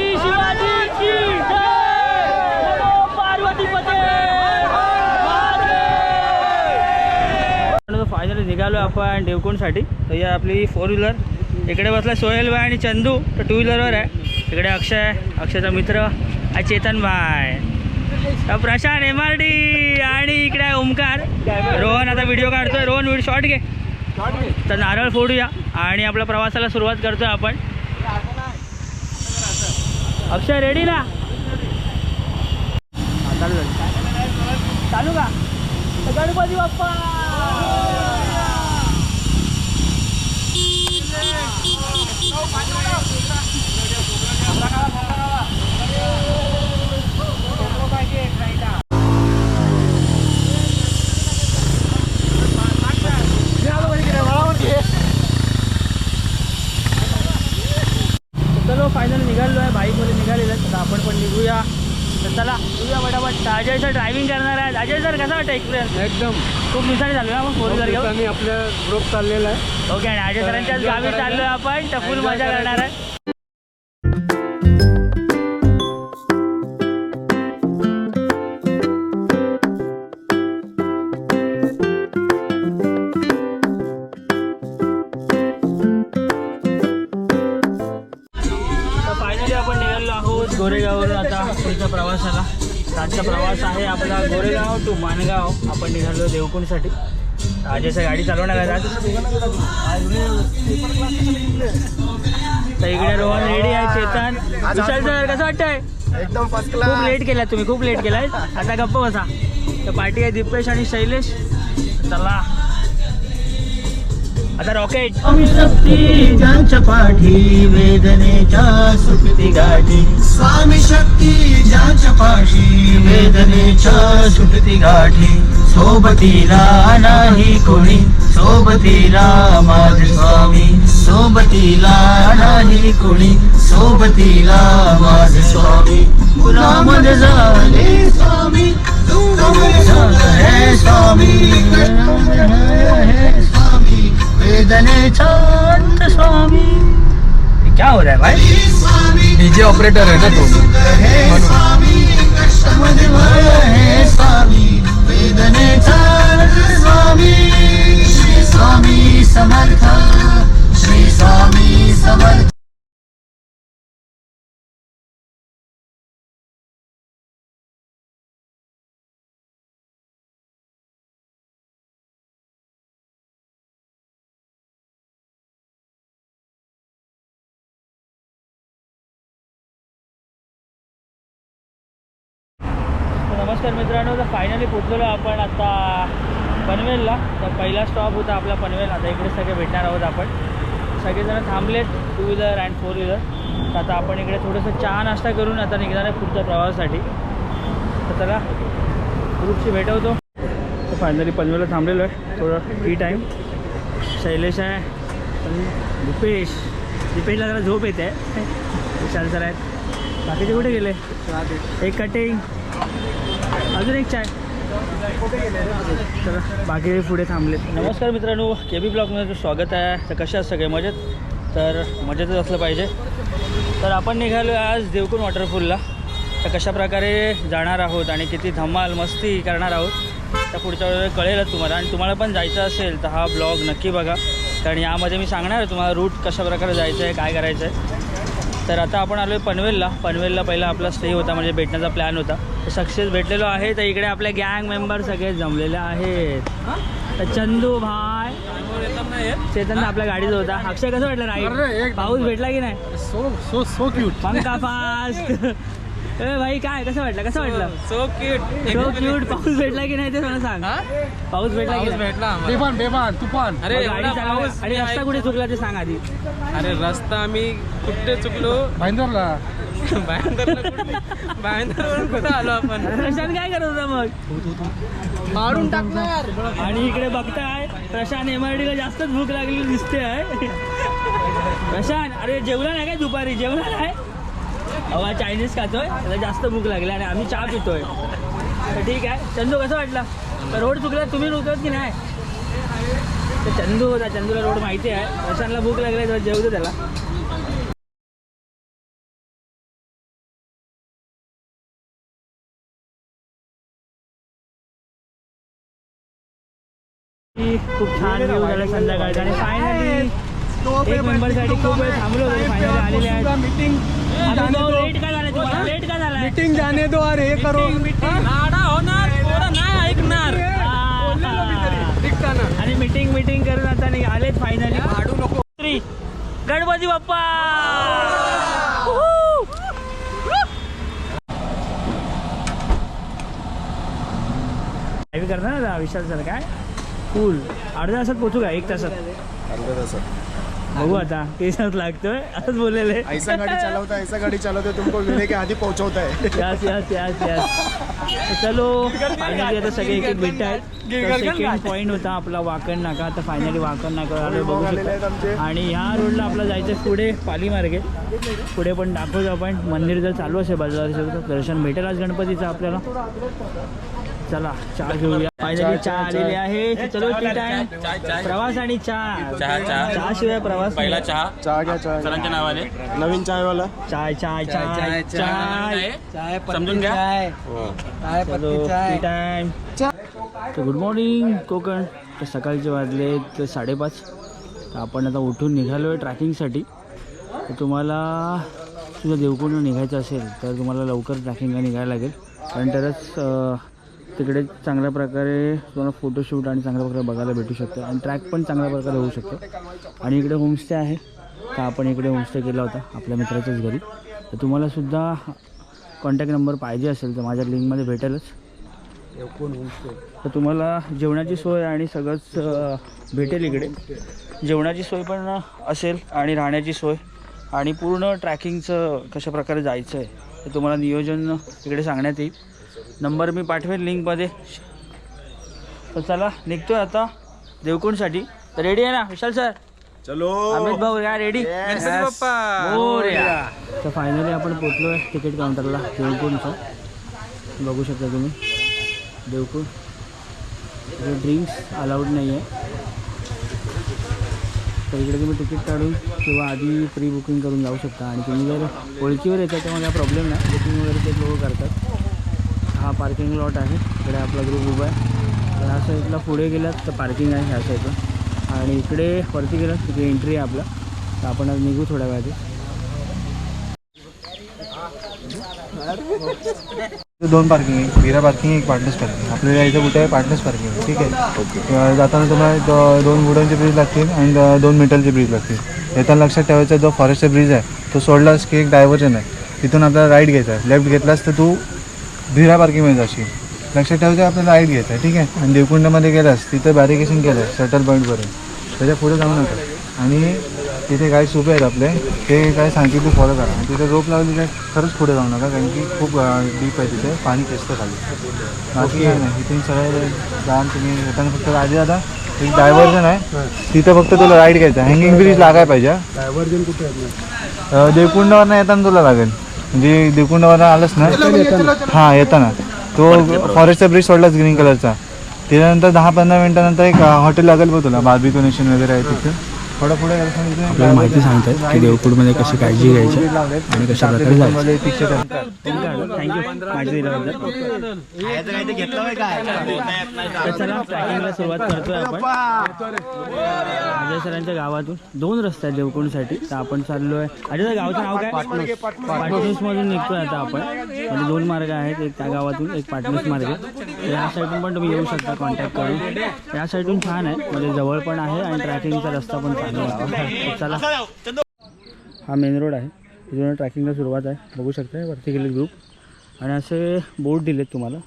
छत्रपती शिवाजी की जय! नमो पार्वती फायनली निघालो आपण देवकुंडसाठी. तर ही आपली फोर व्हीलर इकडे बसला सोहेल भाई आणि चंदू. तर टू व्हीलरवर आहे. इकडे अक्षय अक्षयचा मित्र आहे चेतन भाई. तर प्रशांत एम आर डी आणि इकडे आहे ओमकार रोहन आता व्हिडिओ काढतोय. रोहन व्हिडिओ शॉर्ट घे. तर नारळ फोडूया. आणि आपल्या प्रवासाला सुरुवात करतोय आपण. अक्षय रेडी ना? चालू झालं. चालू का? गणपती बाप्पा चलो फायनल निघालो आहे बाईकमध्ये निघालेलं आहे तर आपण पण निघूया तर चला निघूया पटापट अजय सर ड्रायव्हिंग करणार आहेत अजय सर कसं वाटतं एक्सपिरियन्स एकदम. खूप दिवसांनी झालो ना मग फोर व्हीलर घेऊन. आम्ही आपल्या ग्रुप चाललेला आहे. ओके आणि सरांच्याच गावी चाललोय आपण तर फुल मजा. करणार आहे. आपण निघालो आहोत गोरेगाववरून आता पुढच्या प्रवासाला. आजचा प्रवास आहे आपला गोरेगाव टू माणगाव आपण निघालो देवकुंडसाठी. अजयचं गाडी चालवणार आहे आज. तर इकडे रोहन रेडी आहे चेतन. विशाल सर कसं वाटतंय? एकदम फर्स्ट खूप लेट केला तुम्ही खूप लेट केलाय आता गप्प बसा. तर पार्टी आहे दीपेश आणि शैलेश. चला. आता रॉकेट शक्ती ज्यांच्या पाठी वेदनेच्या सुटती गाठी. स्वामी शक्ती ज्याच्या पाशी वेदनेच्या सुटती गाठी. सोबतीला नाही कोणी सोबतीला माझे स्वामी. सोबतीला नाही कोणी सोबतीला माझे स्वामी. गुलाम झाले स्वामी. हे स्वामी. हे स्वामी. वेदनेचा अंत स्वामी. ये क्या हो रहा है भाई? डीजे ऑपरेटर आहे ना तो. हे. स्वामी हे स्वामी समर्थ श्री स्वामी समर्थ. नमस्कार मित्रांनो तर फायनली पोचलेलो आपण आता पनवेलला. तर पहिला स्टॉप होता आपला पनवेल. आता इकडे सगळे भेटणार आहोत आपण. सगळेजण थांबलेत two wheeler and four wheeler तर आता आपण इकडे थोडंसं चहा नाश्ता करून आता निघणार आहे पुढच्या प्रवासासाठी. तर त्याला ग्रुपशी भेटवतो. तर फायनली पनवेलला थांबलेलो आहे. थोडं फ्री टाईम शैलेश आहे पण दीपेश दीपेशला जरा झोप येते. विशाल सर आहेत. बाकीचे कुठे गेले? एक कटिंग अजून एक चाय. बाकी पुढे थांबले नमस्कार मित्रांनो के बी ब्लॉगमध्ये स्वागत आहे. तर कशा आहात सगळे? मजेत? तर मजेतच असलं पाहिजे. तर आपण निघालो आज देवकुन वॉटरफूलला तर कशा प्रकारे जाणार आहोत आणि किती धमाल मस्ती करणार आहोत तर पुढच्या वेळेला कळेलच तुम्हाला. आणि तुम्हाला पण जायचं असेल तर हा ब्लॉग नक्की बघा. कारण यामध्ये मी सांगणार आहे तुम्हाला रूट कशा प्रकारे जायचं आहे काय करायचं आहे. तर आता आपण आलो आहे पनवेलला. पनवेलला पहिला आपला स्टे होता म्हणजे भेटण्याचा प्लॅन होता. सक्सेस भेटलेलो आहे. तर इकडे आपले गँग मेंबर सगळे जमलेले आहेत. तर चंदू भाय चेतन आपल्या गाडीत होता. अक्षय कसं वाटलं एक पाऊस भेटला की नाही? सो सो सो क्यूट पंखा फास्ट ए भाई काय कसं वाटलं कसं वाटलं? सो क्यूट सो क्यूट पाऊस भेटला की नाही ते मला सांग. पाऊस भेटला की भेटला बेबान तुफान. अरे गाडी पाऊस आणि रस्ता कुठे चुकला ते सांग आधी. अरे रस्ता आम्ही कुठे चुकलो? भाईंदरला. आलो आपण? प्रशांत काय करत होता मग? मारून टाकणार आणि इकडे बघताय प्रशांत एम आर ला जास्तच भूक लागलेली दिसते आहे प्रशांत अरे जेवला नाही काय दुपारी? जेवला नाही? अहो हा चायनीज खातोय त्याला जास्त भूक लागली आणि आम्ही चहा पितोय. तर ठीक आहे. चंदू कसं वाटलं? रोड चुकला तुम्ही रोखत की नाही? तर चंदू होता चंदूला रोड माहिती आहे. प्रशांतला भूक लागली तर जेवतो त्याला. खूप छान व्ह्यू झाला संध्याकाळचा. आणि फायनली एक मेंबरसाठी खूप वेळ थांबलो होतो फायनली आलेले आहेत. मीटिंग लेट का झाला? तुम्हाला लेट का झाला? मीटिंग जाने दो अरे हे? करो नाडा होणार पोरं नाही ऐकणार. निघताना. आणि मीटिंग मीटिंग करून आता नाही आलेच फायनली आडू नको. गणपती बाप्पा! करणार ना विशाल सर काय? फुल अर्ध्या तासात पोचू का? एक तासात? बघू आता. किती तास लागतोय. असंच बोललेले. ऐसा गाड़ी चलाता है ऐसा गाड़ी चलाते तुमको मिलने के आधी पहुंचाता है यस यस यस यस चलो फायनली आता सगळे एक एक आहेत. सेकंड पॉईंट होता आपला वाकण नाका आता फायनली वाकण नाका आलो बघू. शकता. आणि ह्या रोडला आपला जायचं पुढे पाली मार्गे पुढे पण दाखवतो आपण. मंदिर जर चालू असेल बाजूला दर्शन भेटेल आज गणपतीचं आपल्याला. चला चहा घेऊया. फायनली चहा आलेली आहे. चलो टी टाइम प्रवास आणि चहा. चहा चहा. चहा शिवाय प्रवास. पहिला चहा. चाय क्या चाय सरांच्या नावाने. नवीन चाय वाला चाय चाय चाय चाय समजून घ्या. चलो टी टाइम तर गुड मॉर्निंग कोकण. तर सकाळचे वाजले तर साडेपाच. तर आपण आता उठून निघालो आहे ट्रॅकिंगसाठी. तर तुम्हाला तुझं देवकुंड निघायचं असेल तर तुम्हाला लवकर ट्रॅकिंगला निघायला लागेल. कारण तरच तिकडे चांगल्या प्रकारे तुम्हाला फोटोशूट आणि चांगल्या प्रकारे बघायला भेटू शकतं. आणि ट्रॅक पण चांगल्या प्रकारे होऊ शकतो. आणि इकडे होमस्टे आहे. तर आपण इकडे होमस्टे केला होता आपल्या मित्राच्याच घरी. तर तुम्हालासुद्धा कॉन्टॅक्ट नंबर पाहिजे असेल तर माझ्या लिंकमध्ये भेटेलच. तर तुम्हाला जेवणाची सोय आणि सगळंच भेटेल इकडे. जेवणाची सोय पण असेल आणि राहण्याची सोय. आणि पूर्ण ट्रॅकिंगचं कशा प्रकारे जायचं आहे ते तुम्हाला नियोजन इकडे सांगण्यात येईल. नंबर मी पाठवेल लिंकमध्ये. तर चला निघतोय आता देवकुंडसाठी. तर रेडी आहे ना विशाल सर चलो. अमित भाऊ या रेडी. तर फायनली आपण पोचलो आहे तिकीट काउंटरला देवकुंडचं. बघू शकता तुम्ही. देवकुंड. ड्रिंक्स अलाउड नाही आहे तर इकडे तुम्ही तिकीट काढून किंवा आधी प्री बुकिंग करून जाऊ शकता. आणि तुम्ही जर ओळखीवर येता त्यामध्ये हा प्रॉब्लेम नाही. बुकिंग वगैरे ते लोक करतात. हा पार्किंग लॉट आहे. इकडे आपला ग्रुप उभा आहे. ह्या साईडला पुढे गेलात तर पार्किंग आहे ह्या साईडला आणि इकडे वरती गेलात तिथे एंट्री आहे आपला. तर आपण आज निघू थोड्या वेळात दोन पार्किंग आहे. वीरा पार्किंग एक पार्टनर्स पार्किंग आपल्याला इथं कुठे आहे पार्टनर्स पार्किंग आहे. ठीक आहे? ओके जाताना तुम्हाला दोन वुडनचे ब्रिज लागतील आणि दोन मेटलचे ब्रिज लागतील. येताना लक्षात ठेवायचं जो फॉरेस्टचा ब्रिज आहे तो सोडलास की एक डायव्हर्जन आहे. तिथून आपल्याला राईट घ्यायचा आहे. लेफ्ट घेतलास तर तू वीरा पार्किंगमध्ये जाशील. लक्षात ठेवायचं आपल्याला राईट घ्यायचं आहे ठीक आहे? आणि देवकुंडामध्ये गेलास तिथं बॅरिकेशन केलं आहे शटल पॉईंटपर्यंत त्याच्या पुढे जाऊ नका. आणि तिथे काही सुपे आहेत आपले ते काय सांगतील ते फॉलो करा. आणि तिथे रोप लावली काय खरंच पुढे जाऊ नका कारण की खूप डीप आहे तिथे. पाणी खेचतं खाली. बाकी काय नाही इथून सगळं जाऊन तुम्ही येताना फक्त आधी आता एक डायव्हर्जन आहे. तिथं फक्त तुला राईड घ्यायचं. हँगिंग ब्रिज लागाय पाहिजे. डायव्हर्जन कुठे देवकुंडावरनं येताना तुला लागेल. म्हणजे देवकुंडावरनं आलंच ना? हां येताना तो फॉरेस्टचा ब्रिज सोडलाच ग्रीन कलरचा त्याच्यानंतर दहा पंधरा मिनिटानंतर एक हॉटेल लागेल बघ तुला बार्बिक्यू नेशन वगैरे आहे तिथे. आपल्याला माहिती सांगतात की देवपूरमध्ये कशी काळजी घ्यायची आणि कशा प्रकारे जायचं. सुरुवात करतोय आपण अजय सरांच्या गावातून दोन रस्ते आहेत देवकुंडसाठी. तर आपण चाललो आहे अजय सर गावाचं नाव काय? पाटणूस. मधून निघतोय आता आपण. म्हणजे दोन मार्ग आहेत. एक त्या गावातून एक पाटणूस मार्ग. तर या साईडून पण तुम्ही येऊ शकता कॉन्टॅक्ट करून. या साईडून छान आहे. म्हणजे जवळ पण आहे आणि ट्रॅकिंगचा रस्ता पण तर चला. हा मेन रोड आहे. तिथून ट्रॅकिंगला सुरुवात आहे. बघू शकता वरती गेले ग्रुप आणि असे बोर्ड दिलेत तुम्हाला.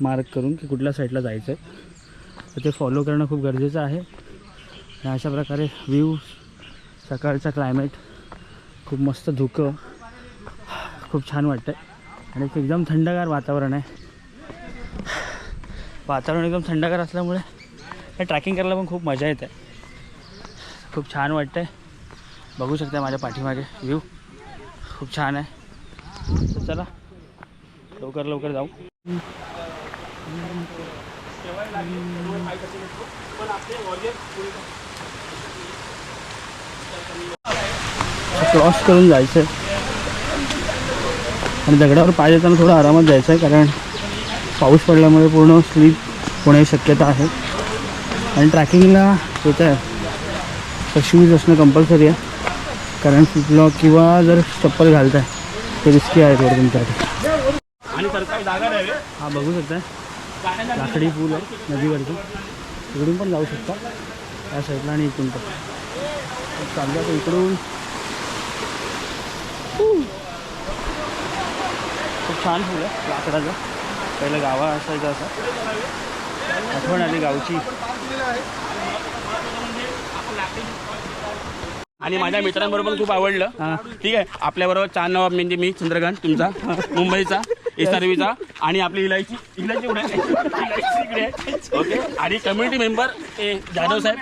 मार्क करून की कुठल्या साईडला जायचं आहे तर ते फॉलो करणं खूप गरजेचं आहे. आणि अशा प्रकारे व्ह्यू सकाळचा क्लायमेट खूप मस्त धुकं खूप छान वाटतं आहे आणि एकदम थंडगार वातावरण आहे. वातावरण एकदम थंडगार असल्यामुळे ट्रॅकिंग करायला पण खूप मजा येते. खूप छान वाटतं आहे बघू शकता माझ्या पाठीमागे व्ह्यू खूप छान आहे. चला लवकर लवकर जाऊ. क्रॉस करून जायचं आहे आणि दगडावर पाय देताना थोडं आरामात जायचं आहे कारण पाऊस पडल्यामुळे पूर्ण स्लीप होण्याची शक्यता आहे. आणि ट्रॅकिंगला होत आहे शूज असणं कंपल्सरी आहे. कारण फ्लिपलॉक किंवा जर चप्पल घालताय ते रिस्की आहे थोडं तुमच्यासाठी. हा बघू शकता लाकडी पूल आहे नदीवरती. इकडून पण जाऊ शकता. त्या साईडला आणि इकडून पण. चाललं तर इकडून. खूप छान फुल आहे लाकडाचं. पहिलं गावा असायचं असं. आठवण आली गावची. आणि माझ्या मित्रांबरोबर खूप आवडलं. ठीक आहे. आपल्याबरोबर चार नवाब म्हणजे मी चंद्रकांत तुमचा मुंबईचा एस आर बीचा आणि आपली इलायची इलायची. ओके आणि कम्युनिटी मेंबर ते जाधव साहेब.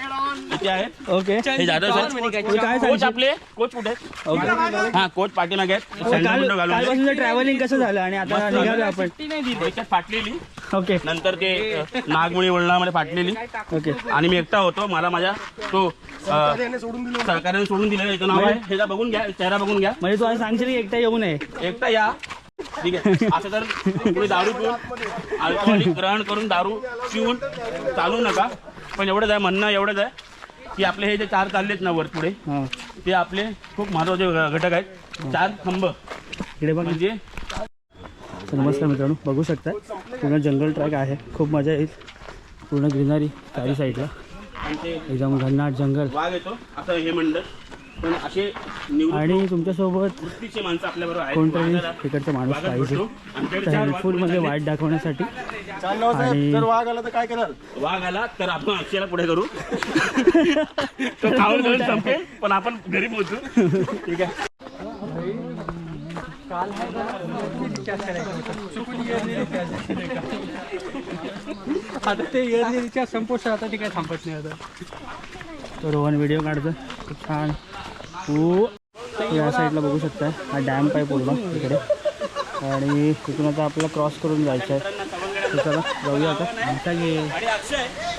इथे आहेत. ओके. हे जाधव साहेब काय कोच सांगशील? आपले? कोच कुठे आहेत? ओके. हा कोच पाठीमागे आहेत. काल सॅन्डल विंडो घालून आले. कालपासूनचं ट्रॅव्हलिंग कसं झालं? आणि आता निघालो आपण. फाटलेली. ओके. नंतर ते अ, नागमुळी वळणामध्ये फाटलेली. ओके. आणि मी एकटा होतो. मला माझ्या तो अ, सहकार्याने सोडून दिलेलं याचं नाव आहे. ह्याचा बघून घ्या. चेहरा बघून घ्या. म्हणजे तू आज सांगशील की एकटा येऊ नये? एकटा या. ठीक आहे. असं तर दारू पिऊन अल्कोहोलिक ग्रहण करून दारू पिऊन चालू नका. पण एवढंच आहे म्हणणं एवढंच आहे. की आपले हे जे चार चाललेत ना वर पुढे हां. ते आपले खूप महत्त्वाचे घटक आहेत. चार खंब इकडे बघ. म्हणजे तर नमस्कार मित्रांनो बघू शकता पूर्ण जंगल ट्रॅक आहे. खूप मजा येईल. पूर्ण ग्रीनरी चारी साईडला आणि ते एकदम घननाट जंगल. वाघ येतो. असं हे म्हणलं पण असे आणि तुमच्यासोबत वृत्तीचे माणसं आपल्याबरोबर आहेत. कोणतरी वाघाला- तिकडचा माणूस वाघात पाहिजे. भेटलो. आमच्याकडे तर चार वाघ हेल्पफुलमध्ये पुढे वाट दाखवण्यासाठी. चाललो आणि- जर वाघ आला तर काय कराल? चालले. वाघ आला तर आपण अक्षयाला पुढे करू. तो खाऊन खाऊन संपेल पण आपण घरी पोहोचू. ठीक आहे. आता ते एअरच्या संपोष आता ते काय थांबत नाही आता. तो रोहन व्हिडिओ काढतो खूप छान. तू या साईडला बघू शकता. हा डॅम पाईप पूर्ण इकडे. आणि तिथून आता आपल्याला क्रॉस करून जायचं आहे चला जाऊया आता. आमचा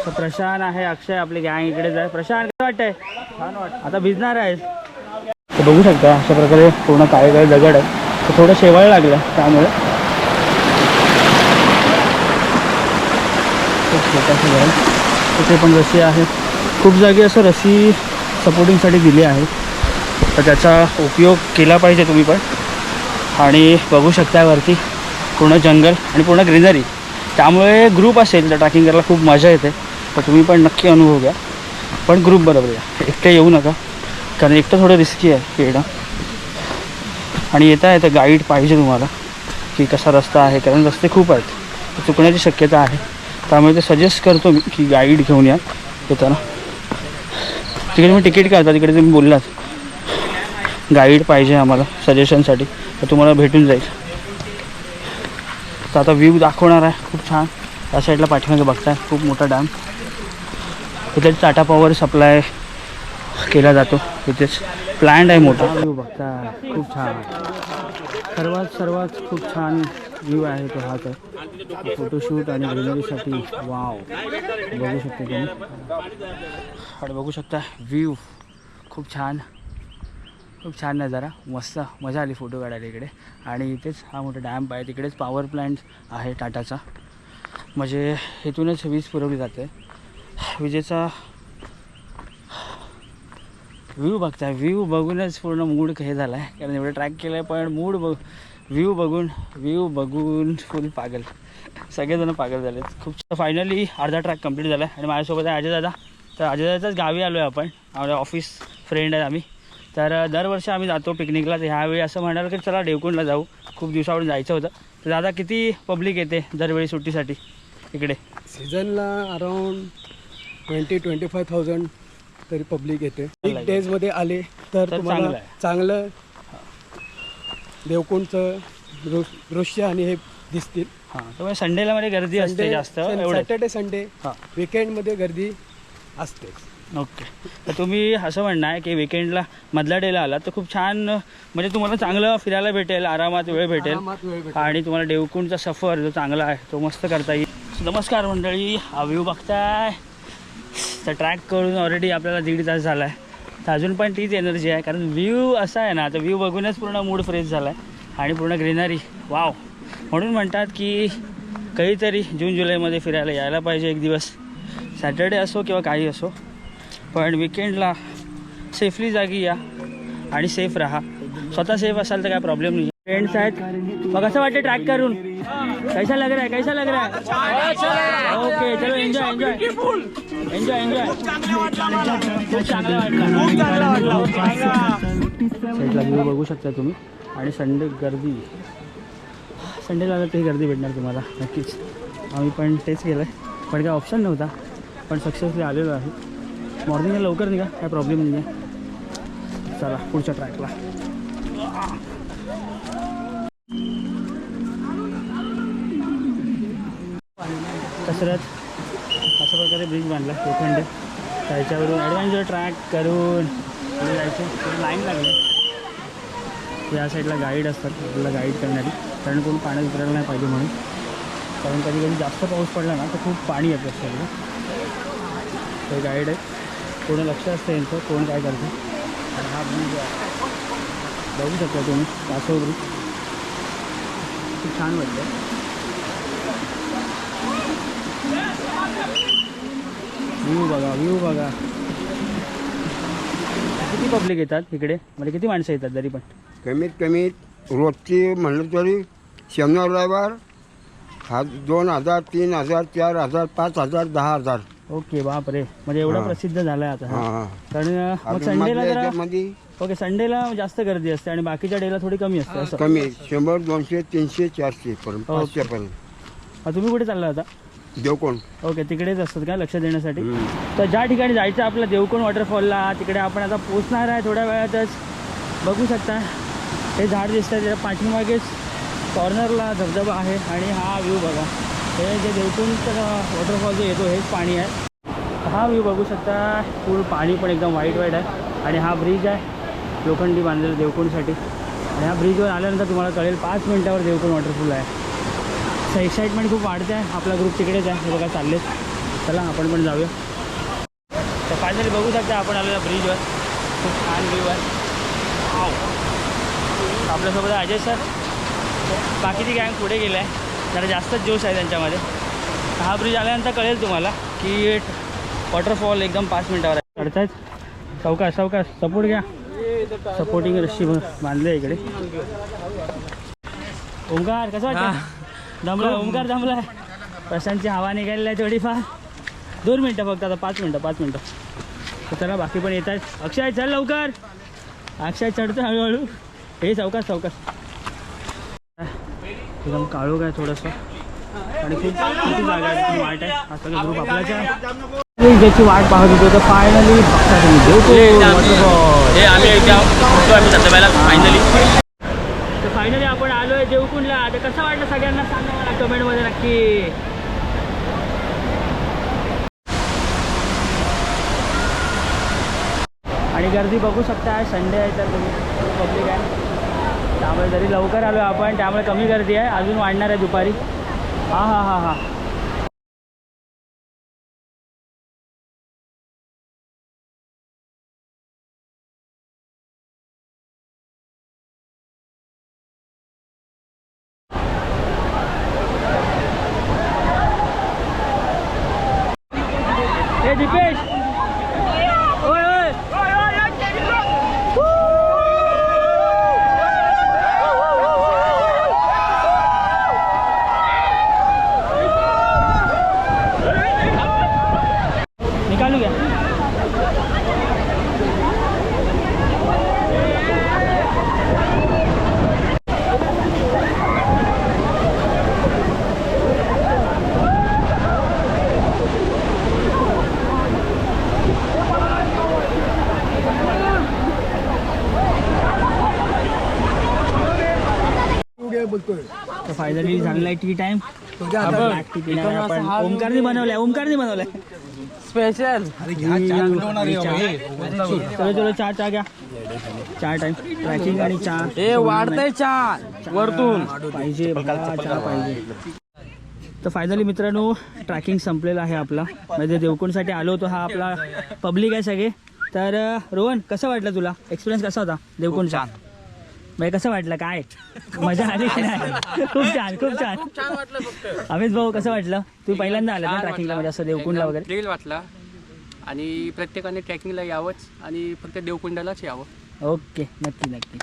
तर प्रशांत आहे अक्षय आपली गँग इकडेच आहे प्रशांत काय वाटतंय? छान वाटत आता भिजणार आहेस. तर बघू शकता अशा प्रकारे पूर्ण काय काय दगड आहे तर थोडं शेवाळ लागलं त्यामुळे. छोटाशी घर तिथे पण रशी आहे. खूप जागी असं रशी सपोर्टिंगसाठी दिली आहे. तर त्याचा उपयोग केला पाहिजे तुम्ही पण. आणि बघू शकता वरती पूर्ण जंगल आणि पूर्ण ग्रीनरी. त्यामुळे ग्रुप असेल तर ट्रॅकिंग करायला खूप मजा येते. तर तुम्ही पण नक्की अनुभव घ्या. पण ग्रुप बरोबर या. एकटे येऊ नका. कारण एकटं थोडं रिस्की आहे येणं. आणि येता येतं गाईड पाहिजे तुम्हाला की कसा रस्ता आहे. कारण रस्ते खूप आहेत. चुकण्याची शक्यता आहे. त्यामुळे ते सजेस्ट करतो मी की गाईड घेऊन या येताना. तिकडे मी तिकीट काढता तिकडे तुम्ही बोललात. गाईड पाहिजे आम्हाला सजेशनसाठी. तर तुम्हाला भेटून जाईल. तर आता व्ह्यू दाखवणार आहे. खूप छान. त्या साईडला पाठीमागे बघताय. खूप मोठा डॅम इथे टाटा पॉवर सप्लाय केला जातो. इथेच. प्लॅन्ड आहे मोठा. व्ह्यू बघता खूप छान. सर्वात सर्वात खूप छान व्ह्यू आहे तो हा तर. फोटोशूट आणि ग्रीनरीसाठी वाव बघू शकता तुम्ही. आणि बघू शकता. व्ह्यू खूप छान. खूप छान नजारा. मस्त मजा आली फोटो काढायला इकडे. आणि इथेच हा मोठा डॅम्प आहे. तिकडेच पॉवर प्लॅन्ट आहे टाटाचा. म्हणजे इथूनच वीज पुरवली जाते. विजेचा व्ह्यू बघताय व्ह्यू बघूनच पूर्ण मूड हे झाला आहे कारण एवढं ट्रॅक केलं आहे पण मूड बघ व्ह्यू बघून व्ह्यू बघून फुल पागल. सगळेजण पागल झाले खूप फायनली अर्धा ट्रॅक कंप्लीट झाला आहे आणि माझ्यासोबत आहे अजय दादा. तर अजय दादाच्याच गावी आलो आहे आपण. आपल्या ऑफिस फ्रेंड आहेत आम्ही. तर दरवर्षी आम्ही जातो पिकनिकला तर ह्यावेळी असं म्हणाल की चला देवकुंडला जाऊ. खूप दिवसावरून जायचं होतं. तर दादा किती पब्लिक येते दरवेळी सुट्टीसाठी इकडे? सीझनला around twenty twenty five thousand तरी पब्लिक येते. डेजमध्ये आले तर तुम्हाला चांगलं. चांगलं देवकुंडचं दृश्य आणि हे दिसतील. हां संडेला मध्ये गर्दी असते जास्त एवढं. सॅटर्डे संडे हां. विकेंडमध्ये गर्दी असते. ओके. तर तुम्ही असं म्हणणं आहे की विकेंडला मधल्या डेला आलात तर खूप छान म्हणजे तुम्हाला चांगलं फिरायला भेटेल आरामात वेळ भेटेल. आणि तुम्हाला देवकुंडचा सफर जो चांगला आहे तो मस्त करता येईल. नमस्कार मंडळी हा व्ह्यू बघताय. तर ट्रॅक करून ऑलरेडी आपल्याला दीड तास झाला आहे तर अजून पण तीच एनर्जी आहे कारण व्ह्यू असा आहे ना तर व्ह्यू बघूनच पूर्ण मूड फ्रेश झाला आहे आणि पूर्ण ग्रीनरी वाव म्हणून म्हणतात की कधीतरी जून जुलैमध्ये फिरायला यायला पाहिजे एक दिवस. सॅटर्डे असो किंवा काही असो पण विकेंडला सेफली जागी या आणि सेफ राहा. स्वतः सेफ असाल तर काय प्रॉब्लेम नाही फ्रेंड्स आहेत. मग कसं वाटतं ट्रॅक करून. कैसा लग रहा है? कैसा लग रहा है? ओके चलो एन्जॉय एन्जॉय एन्जॉय एन्जॉय साईडला व्ह्यू बघू शकता तुम्ही. आणि संडे गर्दी. संडेला आलं तरी गर्दी भेटणार तुम्हाला नक्कीच. आम्ही पण तेच केलं आहे पण काय ऑप्शन नव्हता. पण सक्सेसफुली आलेलो आहे. मॉर्निंगला लवकर निघा काय प्रॉब्लेम नाही आहे चला पुढच्या ट्रॅकला कसरत अशा प्रकारे ब्रिज बांधला लोखंड. त्याच्यावरून ॲडव्हेंचर ट्रॅक करून पुढे जायचं. लाईन लागली. या साईडला गाईड असतात आपल्याला गाईड करणारी. कारण कोण पाण्यात उतरायला नाही पाहिजे म्हणून. कारण कधी कधी जास्त पाऊस पडला ना तर खूप पाणी येतं असतं ते गाईड आहे. कोणी लक्ष असतं यांचं कोण काय करतं? आणि हा ब्रिज बघू शकता तुम्ही कासव ब्रिज खूप छान वाटतं व्ह्यू बघा व्ह्यू बघा. किती पब्लिक येतात इकडे? म्हणजे किती माणसं येतात तरी पण? कमीत कमी रोजची म्हणलं तरी शनिवार रविवार हा दोन हजार तीन हजार चार हजार पाच हजार दहा हजार. ओके बापरे. म्हणजे एवढा. प्रसिद्ध झालाय आता हा. हां कारण मग संडेला जरा ओके संडेला जास्त गर्दी असते आणि बाकीच्या डेला थोडी कमी असते असं. कमी शंभर दोनशे तीनशे चारशे पर्यंत ओके. पाचशे पर्यंत. मग तुम्ही कुठे चालला होता देवकोण. ओके तिकडेच असतात का लक्ष देण्यासाठी. तर ज्या ठिकाणी जायचं आपलं देवकोण वॉटरफॉलला तिकडे आपण आता पोचणार आहे थोड्या वेळातच. बघू शकता. हे झाड दिसतं त्याच्या पाठीमागेच कॉर्नरला धबधबा आहे आणि हा व्ह्यू बघा. हे जे देवकोणचं वॉटरफॉल जो येतो हेच पाणी आहे. हा व्ह्यू बघू शकता फुल पाणी पण एकदम व्हाईट व्हाईट आहे. आणि हा ब्रिज आहे लोखंडी बांधलेला देवकुंडसाठी. आणि ह्या ब्रिजवर आल्यानंतर तुम्हाला कळेल पाच मिनटावर देवकुंड वॉटरफॉल आहे. असं एक्साइटमेंट खूप वाढते आहे आपला ग्रुप तिकडेच आहे हे बघा चाललेत चला आपण पण जाऊया. तर फायनली बघू शकता आपण आलेला ब्रिजवर खूप छान व्ह्यू आहे. आपल्यासोबत अजय सर बाकीची गँग पुढे गेलं आहे. जरा जास्तच जोश आहे त्यांच्यामध्ये. हा ब्रिज आल्यानंतर कळेल तुम्हाला की वॉटरफॉल एकदम पाच मिनटावर आहे. चढतायत. सावकाश सावकाश सपोर्ट घ्या. सपोर्टिंग रस्सी बांधले आहे इकडे. ओंकार कसं वाटतं दमला ओंकार दमला. प्रशांतची हवा निघालेली आहे थोडीफार. दोन मिनटं फक्त आता पाच मिनटं पाच मिनटं. तर चला बाकी पण येत आहेत अक्षय चल लवकर. अक्षय चढतो हळूहळू. हे चौकास चौकास एकदम काळोख आहे थोडंसं. आणि खूप किती जागा आहे वाट आहे. हा सगळा ग्रुप आपल्याच आहे. ज्याची वाट पाहत होतो तर फायनली हे आम्ही एकदा पोहोचलो आम्ही धबधब्याला फायनली तर फायनली आपण आलो आहे देवकुंडला. आता कसं वाटलं सगळ्यांना सांगा मला कमेंटमध्ये नक्की. आणि गर्दी बघू शकता संडे आहे तर तुम्ही पब्लिक आहे. त्यामुळे जरी लवकर आलो आपण त्यामुळे कमी गर्दी आहे. अजून वाढणार आहे दुपारी. हां हां हां हां ए दीपेश ओय ओय निकालू क्या बोलतोय तर फायनली झालेला टी टाइम ओमकारने बनवलाय ओमकारने बनवलाय. स्पेशल चलो चलो चहा चहा घ्या. चहा टाइम ट्रॅकिंग आणि चहा. हे वाढतंय चहा. वरतून. पाहिजे चहा पाहिजे. तर फायनली मित्रांनो ट्रॅकिंग संपलेला आहे आपला. म्हणजे देवकुंडसाठी आलो होतो हा आपला पब्लिक आहे सगळे. तर रोहन कसं वाटलं तुला? एक्सपिरियन्स कसा होता देवकुंडचा? म्हणजे कसं वाटलं? काय? मजा आली की नाही? खूप छान खूप छान. छान वाटलं फक्त. अमित भाऊ कसं वाटलं? तू पहिल्यांदा आला ना ट्रॅकिंगला म्हणजे असं देवकुंडला वगैरे? थ्रिल वाटला. आणि प्रत्येकाने ट्रॅकिंगला यावंच आणि फक्त देवकुंडालाच यावं. ओके नक्की नक्की.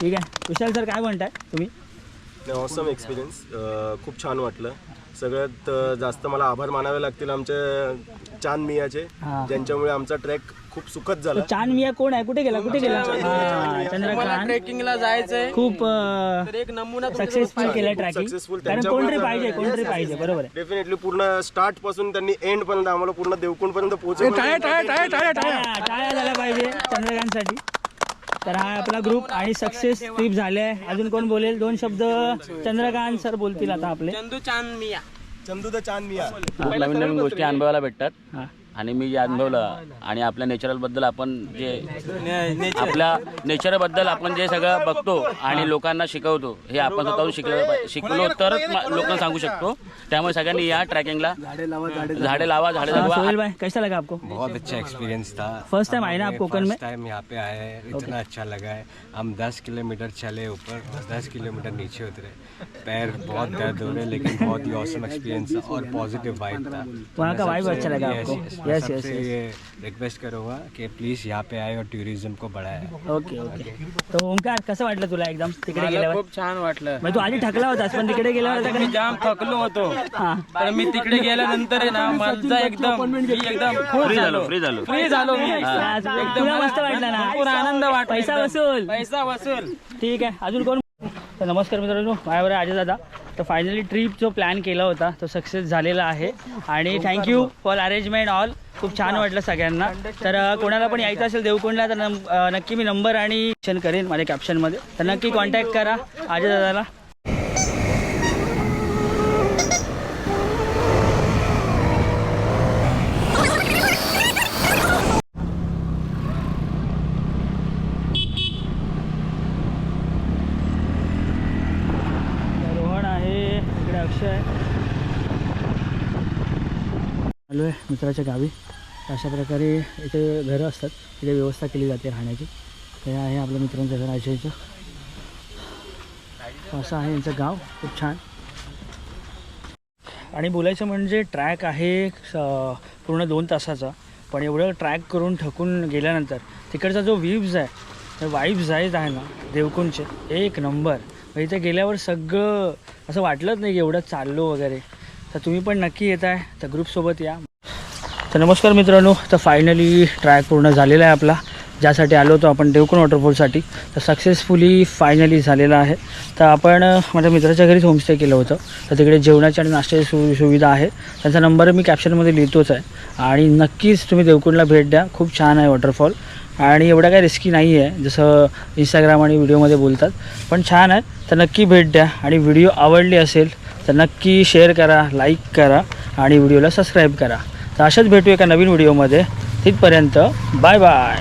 ठीक आहे. कुशाल सर काय म्हणताय तुम्ही? ऑसम एक्सपिरियन्स खूप छान वाटलं. सगळ्यात अ, जास्त मला आभार मानावे लागतील आमच्या चांद मियाचे. हा. ज्यांच्यामुळे आमचा ट्रॅक खूप सुखद झाला. चांद मिया कोण आहे? कुठे गेला? कुठे गेला? हा, चंद्रकांत. ट्रेकिंगला जायचंय. खूप तर एक नमुना सक्सेसफुल केलं ट्रॅकिंग successful. कारण कोणतरी तर- पाहिजे कोणतरी पाहिजे बरोबर आहे. डेफिनेटली पूर्ण स्टार्टपासून त्यांनी एंड पर्यंत आम्हाला पूर्ण देवकुंड पर्यंत पोहोचवलं टाळ्या टाळ्या झाल्या पाहिजे चंद्रकांतसाठी. तर हा आपला ग्रुप आणि सक्सेस ट्रिप झाले. अजून कोण बोलेल? दोन शब्द चंद्रकांत सर बोलतील आता आपले. चंदू चांद मिया चंदू द चांद मिया खूप नवीन नवीन गोष्टी अनुभवायला भेटतात. हा. आणि मी जे अनुभवलं आणि आपल्या नेचरलबद्दल आपण जे आपल्या नेचरबद्दल आपण जे सगळं बघतो आणि लोकांना शिकवतो हे आपण स्वतःहून शिकलं शिकलो तरच लोकांना सांगू शकतो. त्यामुळे सगळ्यांनी या ट्रॅकिंगला झाडे लावा झाडे भाई कैसा लगा आपको? बहुत अच्छा एक्सपीरियंस था। फर्स्ट टाइम आए ना आप कोकण में? टाइम यहाँ पे आए हैं इतना अच्छा लगा है। हम 10 किलोमीटर चले ऊपर 10 किलोमीटर नीचे उतरे। पैर बहुत दर्द हो रहे लेकिन बहुत ही औसम एक्सपीरियंस था और पॉजिटिव वाइब था। वहाँ का सबसे- अच्छा लगा आपको? सबसे yes. ये रिक्वेस्ट करूँगा कि प्लीज़ यहाँ पे आए और टूरिज़्म को बढ़ाए। ओके ओके तो ओंकार कसं वाटलं तुला एकदम? तिकडे गेल्यावर? खूप छान वाटलं. म्हणजे तू आधी ठकला होतास पण तिकडे गेल्यावर आता मी जाम थकलो होतो. हा. पण मी तिकडे गेल्यानंतर आहे ना माझा एकदम एकदम फ्री झालो फ्री झालो. फ्री झालो मी. एकदम मस्त वाटलं ना? आनंद वाटला पैसा वसूल. पैसा वसूल. ठीक आहे अजून कोण? तर नमस्कार मित्रांनो माझ्यावर अजय दादा तर फायनली ट्रिप जो प्लॅन केला होता तो सक्सेस झालेला आहे. आणि थँक्यू फॉर अरेंजमेंट ऑल खूप छान वाटलं सगळ्यांना. तर कोणाला पण यायचं असेल देवकुंडला तर नक्की मी नंबर आणि करेन माझ्या कॅप्शनमध्ये तर नक्की कॉन्टॅक्ट करा अजय दादाला रोहन आहे इकडे अक्षय आहे पोचलो आहे मित्राच्या गावी. अशा प्रकारे इथे घरं असतात. तिथे व्यवस्था केली जाते राहण्याची. हे आहे आपल्या मित्रांचं घर अजयचं असं आहे यांचं गाव. खूप छान. आणि बोलायचं म्हणजे ट्रॅक आहे पूर्ण दोन तासाचा. पण एवढं ट्रॅक करून ठकून गेल्यानंतर तिकडचा जो व्हीव्ज आहे वाईब्स आहेत आहे ना देवकुंडचे. एक नंबर इथे गेल्यावर सगळं असं वाटलंच नाही की एवढं चाललो वगैरे. तर तुम्ही पण नक्की येत आहे तर ग्रुपसोबत या. तर नमस्कार मित्रांनो तर फायनली ट्रॅक पूर्ण झालेला आहे आपला. ज्यासाठी आलो होतो आपण देवकुण वॉटरफॉलसाठी तर सक्सेसफुली फायनली झालेला आहे. तर आपण माझ्या मित्राच्या घरीच होमस्टे केलं होतं. तर तिकडे जेवणाची आणि नाश्त्याची सु सुविधा आहे. त्यांचा नंबर मी कॅप्शनमध्ये लिहितोच आहे. आणि नक्कीच तुम्ही देवकुंडला भेट द्या. खूप छान आहे वॉटरफॉल आणि एवढा काही रिस्की नाही आहे जसं इंस्टाग्राम आणि व्हिडिओमध्ये बोलतात. पण छान आहे. तर नक्की भेट द्या. आणि व्हिडिओ आवडली असेल तर नक्की शेअर करा लाईक करा. आणि व्हिडिओला सबस्क्राईब करा. तर अशाच भेटू एका नवीन व्हिडिओमध्ये. तिथपर्यंत बाय बाय.